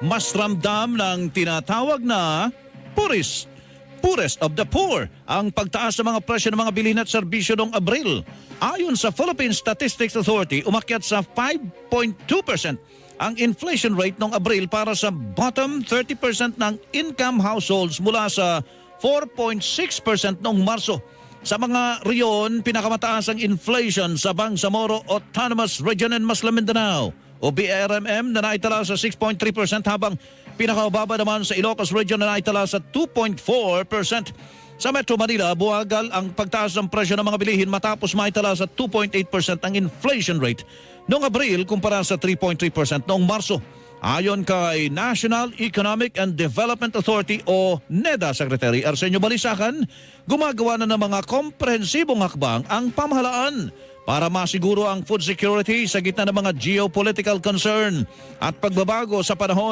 mas ramdam ng tinatawag na puris poorest of the poor ang pagtaas ng mga presyo ng mga bilhin at serbisyo noong Abril. Ayon sa Philippine Statistics Authority, umakyat sa 5.2% ang inflation rate noong Abril para sa bottom 30% ng income households mula sa 4.6% noong Marso. Sa mga riyon, pinakamataas ang inflation sa Bangsamoro Autonomous Region in Masla Mindanao o BRMM na naitala sa 6.3% habang pinakababa naman sa Ilocos Region na naitala sa 2.4%. Sa Metro Manila, buwagal ang pagtaas ng presyo ng mga bilihin matapos maitala sa 2.8% ang inflation rate noong Abril kumpara sa 3.3% noong Marso. Ayon kay National Economic and Development Authority o NEDA Secretary Arsenio Balisacan, gumagawa na ng mga komprehensibong hakbang ang pamahalaan para masiguro ang food security sa gitna ng mga geopolitical concern at pagbabago sa panahon